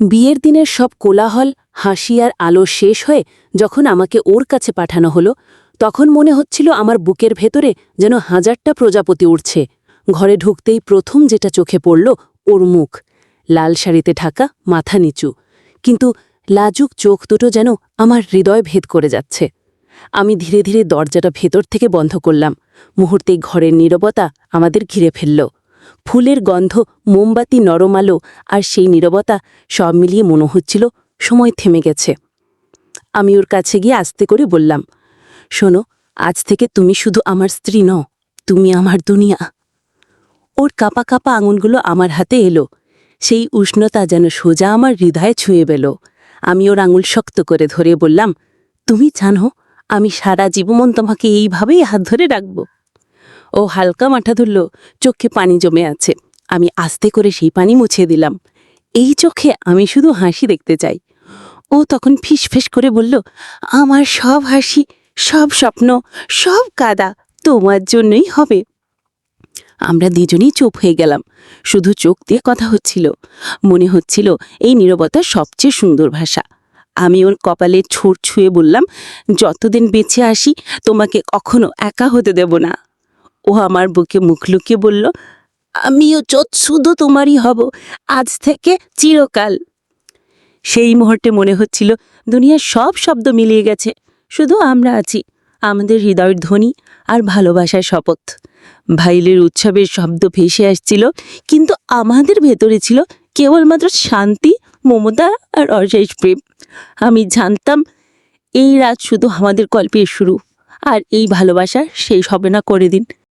বিয়ের দিনের সব কোলাহল, হাসি আর আলো শেষ হয়ে যখন আমাকে ওর কাছে পাঠানো হলো, তখন মনে হচ্ছিল আমার বুকের ভেতরে যেন হাজারটা প্রজাপতি উঠছে ঘরে ঢুকতেই প্রথম যেটা চোখে পড়ল ওর মুখ। লাল শাড়িতে ঢাকা, মাথা নিচু। কিন্তু লাজুক চোখ দুটো যেন আমার হৃদয় ভেদ করে যাচ্ছে। আমি ধীরে ধীরে দরজাটা ভেতর থেকে বন্ধ করলাম। মুহূর্তেই ঘরের নীরবতা আমাদের ঘিরে ফেলল। ফুলের গন্ধ, মোমবাতি নরম আলো আর সেই নীরবতা সব মিলিয়ে মনে হচ্ছিল সময় থেমে গেছে। আমি ওর কাছে গিয়ে আস্তে করে বললাম, শোনো, আজ থেকে তুমি শুধু আমার স্ত্রী নও, তুমি আমার দুনিয়া। ওর কাপা কাপা আঙুলগুলো আমার হাতে এলো। সেই উষ্ণতা যেন সোজা আমার হৃদয়ে ছুঁয়ে পেল। আমি ওর আঙুল শক্ত করে ধরে বললাম, তুমি জানো, আমি সারা জীবন তোমাকে এইভাবেই হাত ধরে রাখব। ও হালকা মাথা ধরল, চোখে পানি জমে আছে। আমি আস্তে করে সেই পানি মুছে দিলাম। এই চোখে আমি শুধু হাসি দেখতে চাই। ও তখন ফিস করে বলল, আমার সব হাসি, সব স্বপ্ন, সব কাদা তোমার জন্যই হবে। আমরা দুজনেই চুপ হয়ে গেলাম। শুধু চোখ দিয়ে কথা হচ্ছিল। মনে হচ্ছিল এই নীরবতা সবচেয়ে সুন্দর ভাষা। আমি ওর কপালে ছোট ছুঁয়ে বললাম, যতদিন বেঁচে আসি, তোমাকে কখনো একা হতে দেব না। ও আমার বুকে মুখ লুকিয়ে বলল, আমিও চোখ শুধু তোমারই হব, আজ থেকে চিরকাল। সেই মুহূর্তে মনে হচ্ছিল দুনিয়ার সব শব্দ মিলিয়ে গেছে, শুধু আমরা আছি, আমাদের হৃদয়ের ধ্বনি আর ভালোবাসার শপথ। ভাইলের উৎসবের শব্দ ভেসে আসছিল, কিন্তু আমাদের ভেতরে ছিল কেবলমাত্র শান্তি, মমতা আর অশেষ প্রেম। আমি জানতাম, এই রাত শুধু আমাদের গল্পের শুরু, আর এই ভালোবাসার শেষ হবে না করে দিন।